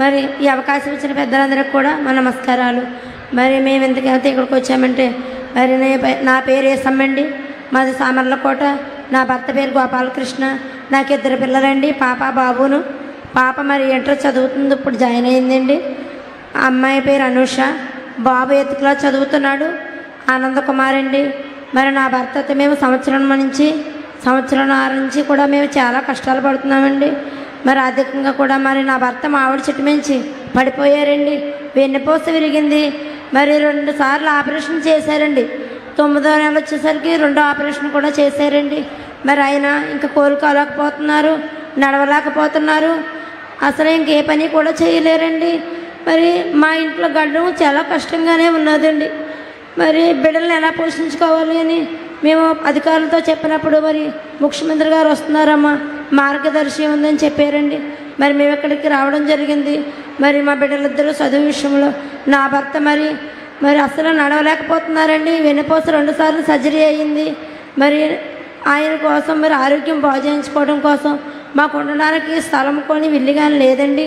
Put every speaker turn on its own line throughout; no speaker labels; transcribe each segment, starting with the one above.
మరి ఈ అవకాశం ఇచ్చిన పెద్దలందరికీ కూడా మా నమస్కారాలు. మరి మేము ఎందుకైతే ఇక్కడికి వచ్చామంటే మరి నా పేరు ఏసమ్మండి. మాది సామర్లకోట. నా భర్త పేరు గోపాలకృష్ణ. నాకు ఇద్దరు పిల్లలండి పాప బాబును. పాప మరి ఇంటర్ చదువుతుంది ఇప్పుడు జాయిన్ అయిందండి. అమ్మాయి పేరు అనూష. బాబు ఎయిత్ క్లాస్ చదువుతున్నాడు ఆనంద కుమార్ అండి. మరి నా భర్తతో మేము సంవత్సరం నుంచి సంవత్సరం నుంచి కూడా మేము చాలా కష్టాలు పడుతున్నామండి. మరి ఆర్థికంగా కూడా మరి నా భర్త మామిడి చెట్టు మించి పడిపోయారండి. వెన్నుపూస విరిగింది. మరి రెండు సార్లు ఆపరేషన్ చేశారండి. తొమ్మిదో నెల వచ్చేసరికి రెండో ఆపరేషన్ కూడా చేశారండి. మరి ఆయన ఇంకా కోలుకోలేకపోతున్నారు నడవలేకపోతున్నారు. అసలు ఇంకే పని కూడా చేయలేరండి. మరి మా ఇంట్లో గడ్డం చాలా కష్టంగానే ఉన్నదండి. మరి బిడ్డలను ఎలా పోషించుకోవాలి అని మేము అధికారులతో చెప్పినప్పుడు మరి ముఖ్యమంత్రి గారు వస్తున్నారమ్మా. మార్గదర్శి ఉందని చెప్పారండి. మరి మేము ఇక్కడికి రావడం జరిగింది. మరి మా బిడ్డలిద్దరూ చదువు విషయంలో నా భర్త మరి మరి అసలు నడవలేకపోతున్నారండి. వెన్నుపూస రెండుసార్లు సర్జరీ అయ్యింది. మరి ఆయన కోసం మరి ఆరోగ్యం బాగు చేయించుకోవడం కోసం మాకు ఉండడానికి స్థలం కొని విల్లిగాని లేదండి.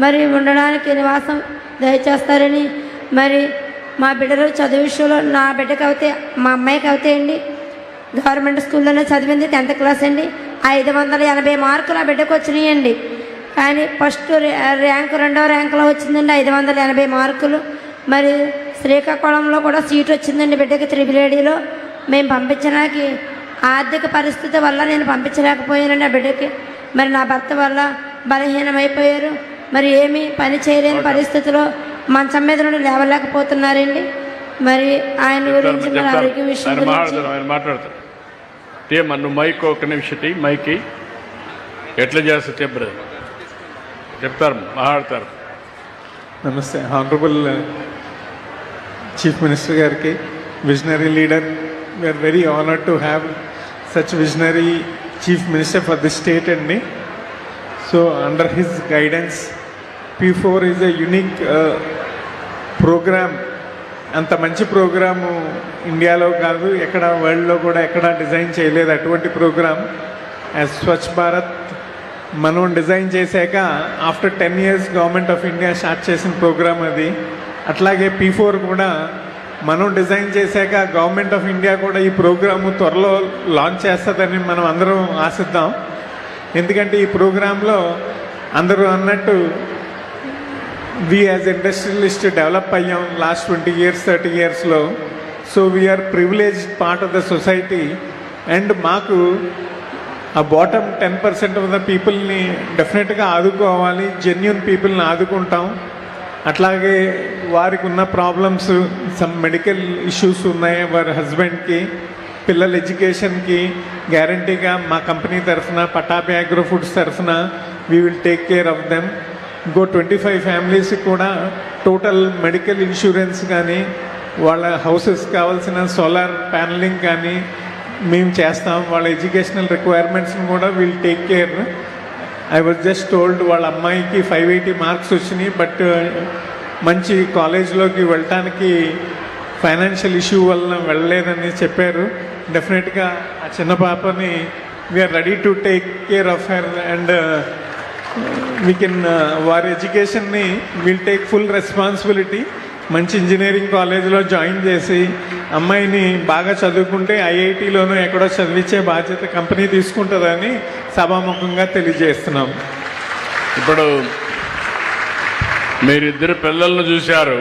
మరి ఉండడానికి నివాసం దయచేస్తారని మరి మా బిడ్డలు చదువు విషయంలో నా బిడ్డకి మా అమ్మాయికి అవుతాయండి గవర్నమెంట్ స్కూల్లోనే చదివింది టెన్త్ క్లాస్ అండి. ఐదు వందల ఎనభై మార్కులు ఆ బిడ్డకు వచ్చినాయండి. కానీ ఫస్ట్ ర్యా- ర్యాంకు రెండో ర్యాంకులో వచ్చిందండి ఐదు వందల ఎనభై మార్కులు. మరి శ్రీకాకుళంలో కూడా సీట్ వచ్చిందండి బిడ్డకి త్రిబులేడీలో మేము పంపించడానికి ఆర్థిక పరిస్థితి వల్ల నేను పంపించలేకపోయానండి ఆ బిడ్డకి. మరి నా భర్త వల్ల బలహీనమైపోయారు. మరి ఏమీ పని చేయలేని పరిస్థితిలో మంచం మీద నుండి లేవలేకపోతున్నారండి. మరి ఆయన గురించి మరి ఆరోగ్య విషయం గురించి
మాట్లాడతారు. ఆయన మాట్లాడతారు మైక్ ఒక నిమిషం టీ మైకి. ఎట్లా చేస్తా చెప్పరు చెప్తారు మాట్లాడతారు.
నమస్తే హానరబుల్ చీఫ్ మినిస్టర్ గారికి visionary leader we are very honoured to have such visionary chief minister for the state అండి so under his guidance P four is a unique program అంత మంచి ప్రోగ్రాము ఇండియాలో కాదు ఎక్కడ వరల్డ్లో కూడా ఎక్కడ డిజైన్ చేయలేదు అటువంటి ప్రోగ్రామ్ యాజ్ స్వచ్ఛ భారత్ మనం డిజైన్ చేశాక after ten years government of India start చేసిన ప్రోగ్రాం అది. అట్లాగే పీ ఫోర్ కూడా మనం డిజైన్ చేశాక గవర్నమెంట్ ఆఫ్ ఇండియా కూడా ఈ ప్రోగ్రాము త్వరలో లాంచ్ చేస్తుందని మనం అందరం ఆశిద్దాం. ఎందుకంటే ఈ ప్రోగ్రాంలో అందరూ అన్నట్టు వి యాజ్ ఇండస్ట్రియలిస్ట్ డెవలప్ అయ్యాం లాస్ట్ ట్వంటీ ఇయర్స్ థర్టీ ఇయర్స్లో so we are privilege part of the society and మాకు ఆ bottom ten percent of the పీపుల్ని డెఫినెట్గా ఆదుకోవాలి జెన్యున్ పీపుల్ని ఆదుకుంటాం. అట్లాగే వారికి ఉన్న ప్రాబ్లమ్స్ సమ్ మెడికల్ ఇష్యూస్ ఉన్నాయి వారి హస్బెండ్కి పిల్లల ఎడ్యుకేషన్కి గ్యారంటీగా మా కంపెనీ తరఫున పటాపి అగ్రో ఫుడ్స్ తరఫున we will take care of them ఇంకో ట్వంటీ ఫైవ్ ఫ్యామిలీస్కి కూడా టోటల్ మెడికల్ ఇన్సూరెన్స్ కానీ వాళ్ళ హౌసెస్ కావాల్సిన సోలార్ ప్యానలింగ్ కానీ మేము చేస్తాం. వాళ్ళ ఎడ్యుకేషనల్ రిక్వైర్మెంట్స్ని కూడా will take care I was just told వాళ్ళ అమ్మాయికి ఫైవ్ ఎయిటీ మార్క్స్ వచ్చినాయి బట్ uh, మంచి కాలేజ్లోకి వెళ్ళటానికి ఫైనాన్షియల్ ఇష్యూ వలన వెళ్ళలేదని చెప్పారు. డెఫినెట్గా ఆ చిన్న పాపని we are ready to take care of her and we can uh, వారి ఎడ్యుకేషన్ని విల్ టేక్ ఫుల్ రెస్పాన్సిబిలిటీ మంచి ఇంజనీరింగ్ కాలేజీలో జాయిన్ చేసి అమ్మాయిని బాగా చదువుకుంటే ఐఐటీలోనూ ఎక్కడో చదివించే బాధ్యత కంపెనీ తీసుకుంటుందని సభాముఖంగా తెలియజేస్తున్నాం.
ఇప్పుడు మీరిద్దరు పిల్లలను చూశారు.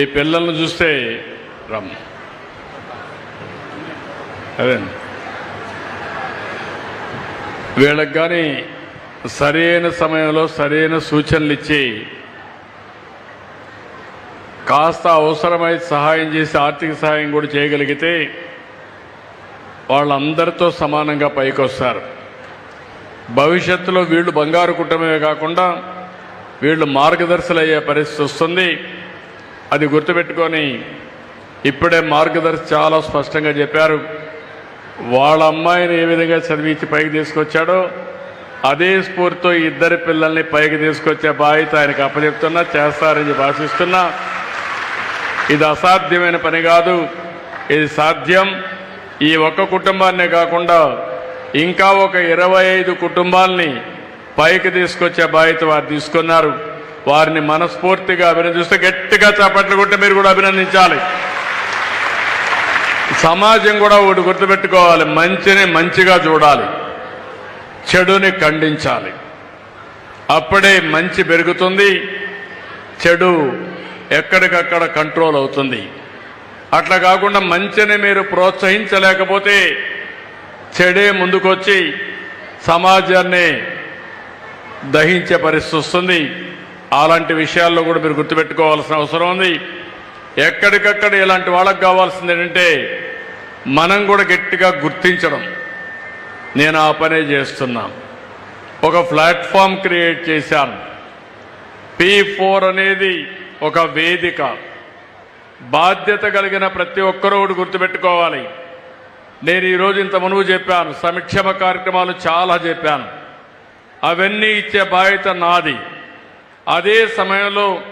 ఈ పిల్లలను చూస్తే రమ్ అదే వీళ్ళకి కానీ సరైన సమయంలో సరైన సూచనలు ఇచ్చి కాస్త అవసరమై సహాయం చేసి ఆర్థిక సహాయం కూడా చేయగలిగితే వాళ్ళందరితో సమానంగా పైకొస్తారు. భవిష్యత్తులో వీళ్ళు బంగారు కుటుంబమే కాకుండా వీళ్ళు మార్గదర్శులు అయ్యే పరిస్థితి వస్తుంది. అది గుర్తుపెట్టుకొని ఇప్పుడే మార్గదర్శి చాలా స్పష్టంగా చెప్పారు. వాళ్ళ అమ్మాయిని ఏ విధంగా చదివించి పైకి తీసుకొచ్చాడో అదే స్ఫూర్తితో ఇద్దరు ఇద్దరి పిల్లల్ని పైకి తీసుకొచ్చే బాధ్యత ఆయనకు అప్పచెప్తున్నా చేస్తారని భాషిస్తున్నా ఇది అసాధ్యమైన పని కాదు. ఇది సాధ్యం. ఈ ఒక్క కుటుంబాన్నే కాకుండా ఇంకా ఒక ఇరవై ఐదు కుటుంబాల్ని పైకి తీసుకొచ్చే బాధ్యత వారు తీసుకున్నారు. వారిని మనస్ఫూర్తిగా అభినందిస్తే గట్టిగా చేపట్లు కొట్టి మీరు కూడా అభినందించాలి. సమాజం కూడా ఒకటి గుర్తుపెట్టుకోవాలి. మంచిని మంచిగా చూడాలి. చెడుని ఖండించాలి. అప్పుడే మంచి పెరుగుతుంది. చెడు ఎక్కడికక్కడ కంట్రోల్ అవుతుంది. అట్లా కాకుండా మంచిని మీరు ప్రోత్సహించలేకపోతే చెడే ముందుకొచ్చి సమాజాన్ని దహించే పరిస్థితి వస్తుంది. అలాంటి విషయాల్లో కూడా మీరు గుర్తుపెట్టుకోవాల్సిన అవసరం ఉంది. ఎక్కడికక్కడ ఇలాంటి వాళ్ళకి కావాల్సింది ఏంటంటే మనం కూడా గట్టిగా గుర్తించడం. నేను ఆ పనే చేస్తున్నా. ఒక ప్లాట్ఫామ్ క్రియేట్ చేశాను. పి ఫోర్ అనేది ఒక వేదిక. బాధ్యత కలిగిన ప్రతి ఒక్కరూ ఒకటి గుర్తుపెట్టుకోవాలి. నేను ఈరోజు ఇంత మునుపు చెప్పాను. సంక్షేమ కార్యక్రమాలు చాలా చెప్పాను. అవన్నీ ఇచ్చే బాధ్యత నాది. అదే సమయంలో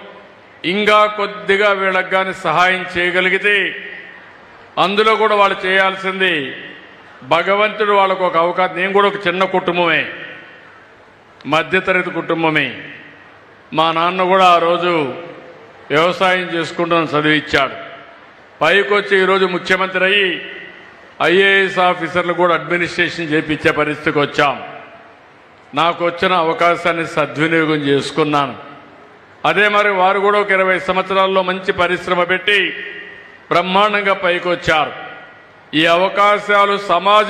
ఇంకా కొద్దిగా వీళ్ళకి కానీ సహాయం చేయగలిగితే అందులో కూడా వాళ్ళు చేయాల్సింది భగవంతుడు వాళ్ళకు ఒక అవకాశం నేను కూడా ఒక చిన్న కుటుంబమే మధ్యతరగతి కుటుంబమే. మా నాన్న కూడా ఆ రోజు వ్యవసాయం చేసుకుంటూ చదివిచ్చాడు పైకి వచ్చి ఈరోజు ముఖ్యమంత్రి అయ్యి ఐఏఎస్ ఆఫీసర్లు కూడా అడ్మినిస్ట్రేషన్ చేపించే పరిస్థితికి వచ్చాం. నాకు వచ్చిన అవకాశాన్ని సద్వినియోగం చేసుకున్నాను. అదే మరి వారు కూడా ఒక ఇరవై సంవత్సరాల్లో మంచి పరిశ్రమ పెట్టి బ్రహ్మాండంగా పైకొచ్చారు. ఈ అవకాశాలు సమాజం